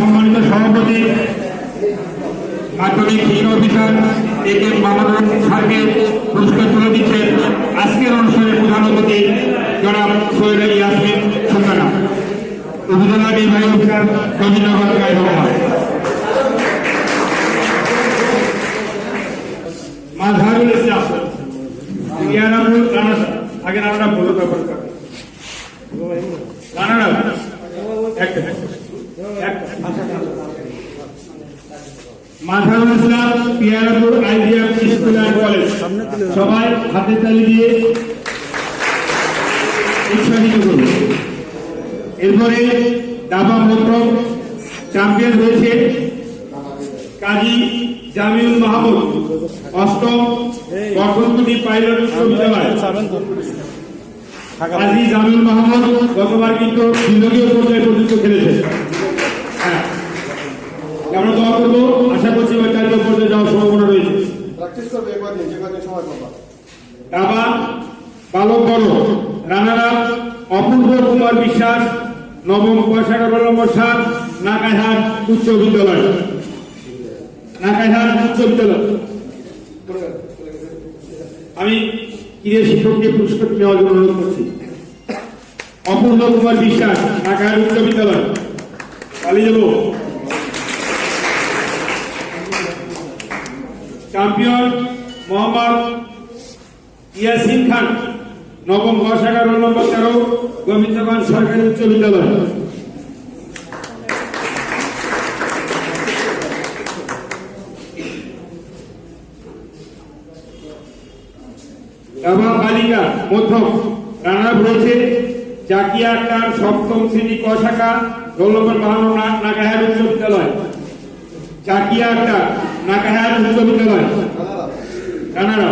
সম্মানিত সভাপতি, মাধ্যমিক শিক্ষা অফিসার এ কে স্যারকে পুরস্কার তুলে দিচ্ছেন। আজকের অনুষ্ঠানের প্রধান অতিথি জনাব সৈয়দ ইয়াসমিন সুলতানা। উপজেলা নির্বাহী অফিসার রবীন্দ্রনাথ রহমান মাঝহারুল ইসলাম। ইয়ানামুল রানা আগে রানারা বলো ব্যাপার রানারা একটা একটা Mazharul Islam Piyarapur ideal school and college. সবাই হাতে তালি দিয়ে উৎসাহিত করুন। এরপরে দাবা মধ্যম চ্যাম্পিয়ন হয়েছে কাজী জামিউল মাহমুদ, অষ্টম বর্ধনকুটি পাইলট বিশ্ববিদ্যালয় কাজী জামিউল মাহমুদ গতবার কিন্তু বিভাগীয় পর্যায়ে পর্যন্ত খেলেছে। আমরা দোয়া করব। আশা করছি এবার জাতীয় পর্যায়ে যাওয়ার সম্ভাবনা রয়েছে। সময় বালক বড় রানারা অপূর্ব কুমার বিশ্বাস নবম পয়সাগর নম্বর সাত নাকাইহাট উচ্চ বিদ্যালয়। নাকাইহাট উচ্চ বিদ্যালয়। আমি ক্রীড়া শিক্ষককে পুরস্কার নেওয়ার জন্য অনুরোধ করছি। অপূর্ব কুমার বিশ্বাস নাকাইহাট উচ্চ বিদ্যালয়। চালিয়ে যাব। চ্যাম্পিয়ন মোহাম্মদ ইয়াসিন খান নবম বর্ষাকার রোল নম্বর তেরো গোবিন্দগঞ্জ সরকারি উচ্চ বিদ্যালয় এবং বালিকা মধ্যম রানা রয়েছে, জাকিয়া আক্তার সপ্তম শ্রেণি ক শাখা রোল নম্বর বাহান্ন নাগাহার উচ্চ বিদ্যালয় জাকিয়া আক্তার নাগাহার উচ্চ বিদ্যালয় Canada.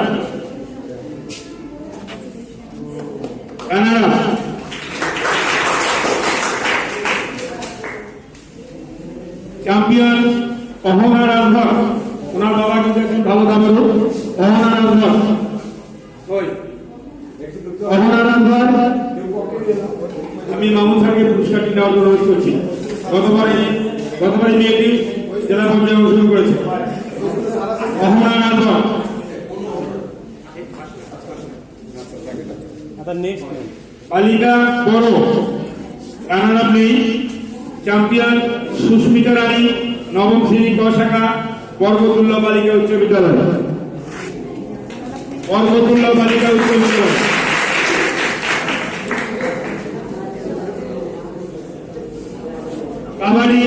Canada. Champion Ahana Rajbhar ওনার বাবা কিন্তু একজন ভালো দামের অহনা রাজভর অহনা রাজভর আমি মামুন স্যারকে পুরস্কারটি দেওয়ার জন্য অনুরোধ করছি। গতবারে গতবারে মেয়েটি জেলা পর্যায়ে অংশগ্রহণ করেছে অহনা রাজভর বালিকা বড়। Runner up champion Susmita Rani, নবম শ্রেণি ক শাখা বরকতুল্লাহ বালিকা উচ্চ বিদ্যালয়। বরকতুল্লাহ বালিকা উচ্চ বিদ্যালয়। কাবাডি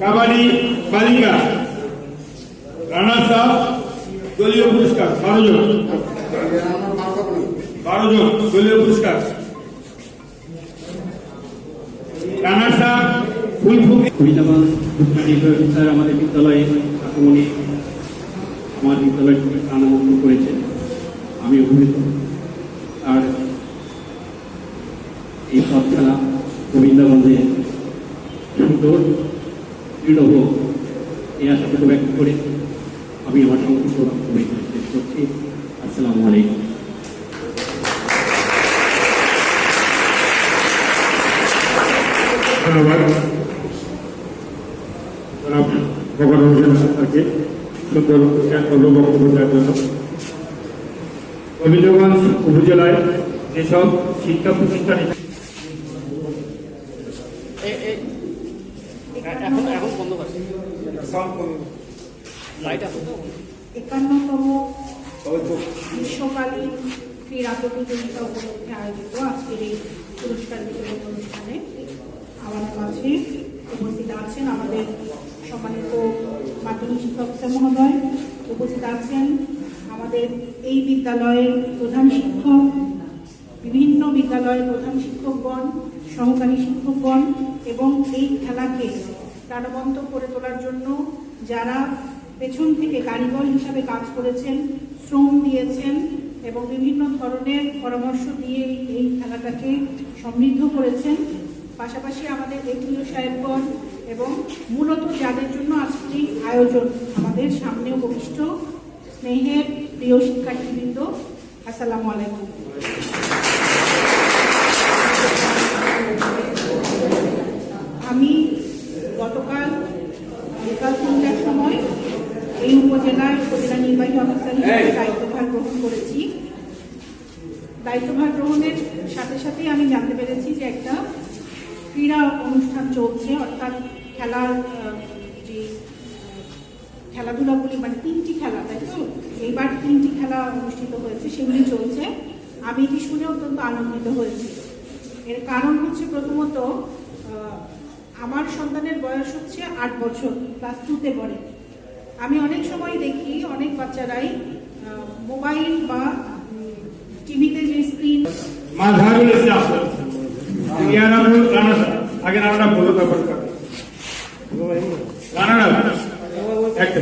কাবাডি বালিকা। দলীয় পুরস্কার, বারো জন। বারো জন, দলীয় পুরস্কার। আমাদের বিদ্যালয়ে আগমনে আমার বিদ্যালয়টিকে প্রাণবন্ত করেছে আমি অভিভূত। আর এই সব খেলা গোবিন্দগঞ্জে সুন্দর, দৃঢ় এই আশাটুকু ব্যক্ত করে আমি আমার সংক্ষিপ্ত বক্তব্য আলাইকুম। ধন্যবাদ। জনাব ভগবান হোসেন সরকারকে সুন্দর বক্তব্য উপজেলায় যেসব শিক্ষা প্রতিষ্ঠানে এখন এখন বন্ধ করছে লাইট আছে একান্নতম গ্রীষ্মকালীন ক্রীড়া প্রতিযোগিতা উপলক্ষে আয়োজিত আজকের এই পুরস্কার বিতরণ অনুষ্ঠানে আমাদের মাঝে উপস্থিত আছেন আমাদের সম্মানিত মাধ্যমিক শিক্ষক মহোদয়। উপস্থিত আছেন আমাদের এই বিদ্যালয়ের প্রধান শিক্ষক, বিভিন্ন বিদ্যালয়ের প্রধান শিক্ষকগণ, সহকারী শিক্ষকগণ এবং এই খেলাকে প্রাণবন্ত করে তোলার জন্য যারা পেছন থেকে কারিগর হিসাবে কাজ করেছেন, শ্রম দিয়েছেন এবং বিভিন্ন ধরনের পরামর্শ দিয়ে এই খেলাটাকে সমৃদ্ধ করেছেন। পাশাপাশি আমাদের এটিও সাহেবগণ এবং মূলত যাদের জন্য আজকের এই আয়োজন আমাদের সামনে উপবিষ্ট স্নেহের প্রিয় শিক্ষার্থীবৃন্দ, আসসালামু আলাইকুম। উপজেলা নির্বাহী অফিসার হিসেবে দায়িত্বভার গ্রহণ করেছি। দায়িত্বভার গ্রহণের সাথে সাথেই আমি জানতে পেরেছি যে একটা ক্রীড়া অনুষ্ঠান চলছে অর্থাৎ খেলার যে খেলাধুলাগুলি মানে তিনটি খেলা তাই তো? এইবার তিনটি খেলা অনুষ্ঠিত হয়েছে সেগুলি চলছে। আমি এটি শুনে অত্যন্ত আনন্দিত হয়েছি। এর কারণ হচ্ছে প্রথমত আমার সন্তানের বয়স হচ্ছে আট বছর ক্লাস টুতে পড়ে। আমি অনেক সময় দেখি, অনেক বাচ্চারাই মোবাইল বা টিভিতে যে স্ক্রিন মাঝহারুল ইসলাম ইয়ানামুল রানা আগে রানা বলো তারপর রানা একটা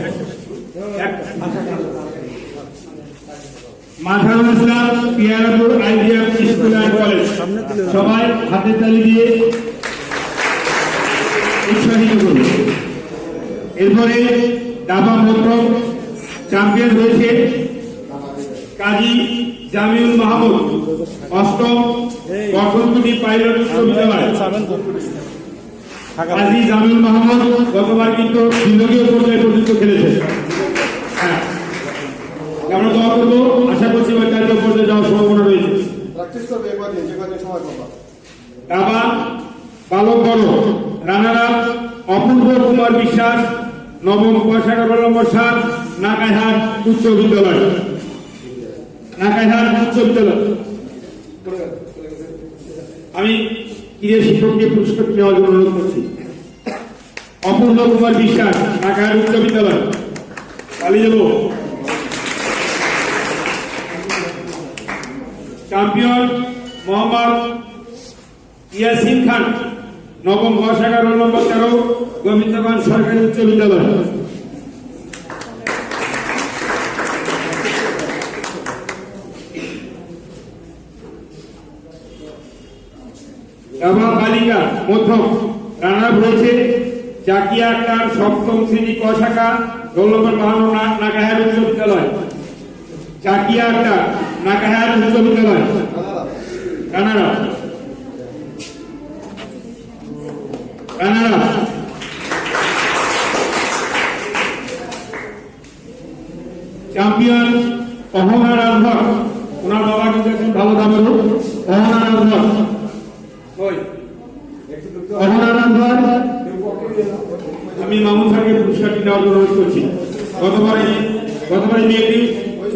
Mazharul Islam Piyarapur ideal school and college. সবাই হাতে তালি দিয়ে উৎসাহিত করুন। এরপরে দাবা মধ্যম চ্যাম্পিয়ন হয়েছে কাজী জামিউল মাহমুদ অষ্টম বর্ধনকুটি পাইলট বিশ্ববিদ্যালয়। কাজী জামিউল মাহমুদ গতবার কিন্তু বিভাগীয় পর্যায়ে পর্যন্ত খেলেছে হ্যাঁ। আমরা দোয়া করব আশা করছি এবার জাতীয় পর্যায়ে যাওয়ার সম্ভাবনা রয়েছে। দাবা বালক বড় রানারা অপূর্ব কুমার বিশ্বাস নবম পয়সাগা রোল নম্বর সাত নাকাইহাট উচ্চ বিদ্যালয়। নাকাইহাট উচ্চ বিদ্যালয়। আমি ক্রীড়া শিক্ষককে পুরস্কার নেওয়ার জন্য অনুরোধ করছি। অপূর্ণ কুমার বিশ্বাস নাকাইহাট উচ্চ বিদ্যালয়। চালিয়ে যাব। চ্যাম্পিয়ন মোহাম্মদ ইয়াসিন খান নবম বর্ষাকার রোল নম্বর তেরো, গোবিন্দগঞ্জ সরকারি উচ্চ বিদ্যালয়। এবং বালিকা রানার রয়েছে, জাকিয়া আক্তার সপ্তম শ্রেণি ক শাখা রোল নম্বর বাহান্ন নাকাহার উচ্চ বিদ্যালয়। আক্তার নাকাহার উচ্চ বিদ্যালয়। কানাডা চ্যাম্পিয়ন অহনা রাজভর ওনার বাবা কিন্তু একজন ভালো দামের লোক। অহনা রাজভর অহনা রাজভর আমি মামুন স্যারকে পুরস্কারটি নেওয়ার জন্য অনুরোধ করছি। গতবার গতবার মেয়েটি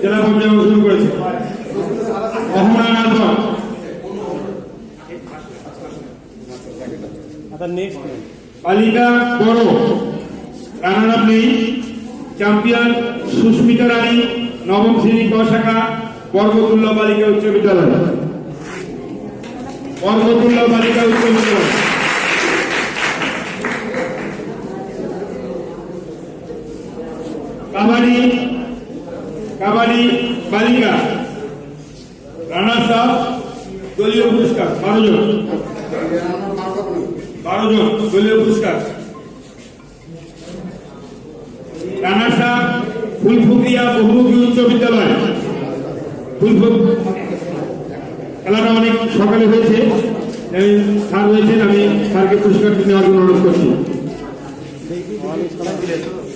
জেলা পর্যায়ে অংশগ্রহণ করেছে। অহনা রাজভর বালিকা বড়। রানার আপ নেই। চ্যাম্পিয়ন সুস্মিতা রানী, নবম শ্রেণি ক শাখা বরকতুল্লাহ বালিকা উচ্চ বিদ্যালয়। বরকতুল্লাহ বালিকা উচ্চ বিদ্যালয়। কাবাডি কাবাডি বালিকা। রানা সাহ দলীয় পুরস্কার, বারো জন। বারো জন, দলীয় পুরস্কার। রানা সাহ ফুলফুকিয়া বহুমুখী উচ্চ বিদ্যালয়। ফুলফুক, খেলাটা অনেক সকালে হয়েছে। আমি স্যার হয়েছেন আমি স্যারকে পুরস্কার নেওয়ার জন্য অনুরোধ করছি।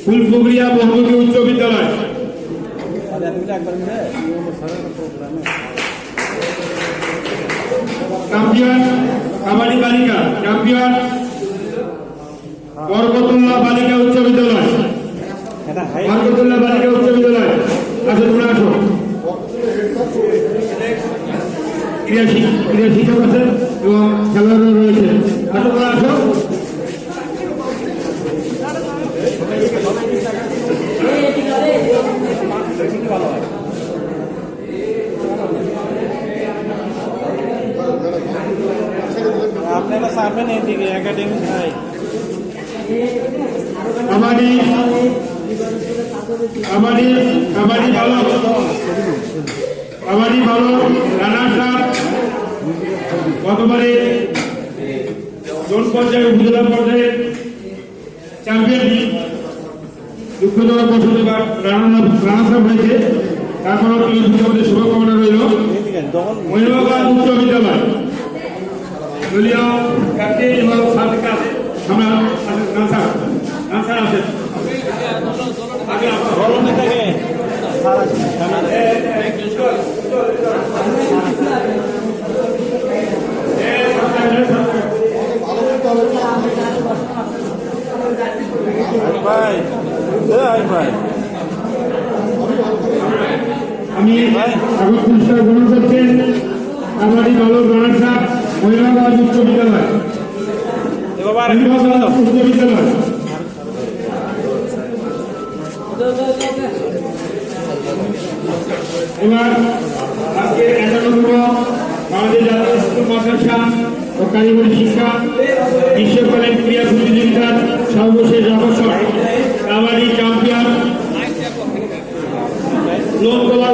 ফুলফুকরিয়া বহুমুখী উচ্চ বিদ্যালয়। চ্যাম্পিয়ন কাবাডি বালিকা চ্যাম্পিয়ন বরকতুল্লাহ বালিকা উচ্চ বিদ্যালয় বরকতুল্লাহ বালিকা উচ্চ বিদ্যালয় আসো তোমরা আসো শিক- শিক্ষক আছে এবং খেলোয়াড় রয়েছে। আসো তোমরা আসো সামনে এদিকে একাডেমি নাই। কাবাডি কাবাডি কাবাডি ভালো। কাবাডি ভালো রানার সাপ গতবারে জোন পর্যায়ে উপজেলা পর্যায়ে চ্যাম্পিয়ন দুঃখজনক বছর এবার রানা রানা হয়েছে। তারপরেও শুভকামনা রইল। মহিলাবাদ উচ্চ বিদ্যালয়। দলীয় এবং আমরা নাসার নাসার আছেন ভাই ভাই আমি এখন পুরস্কার গ্রহণ করছেন কাবাডি বালক রানার্স মহিলাগঞ্জ উচ্চ বিদ্যালয় উচ্চ বিদ্যালয় এবার আজকে একান্নতম বাংলাদেশ জাতীয় স্কুল মাদ্রাসা ও কারিগরি শিক্ষা গ্রীষ্মকালীন ক্রীড়া প্রতিযোগিতার সর্বশেষ আকর্ষণ কাবাডি চ্যাম্পিয়ন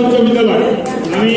উচ্চ বিদ্যালয়। আমি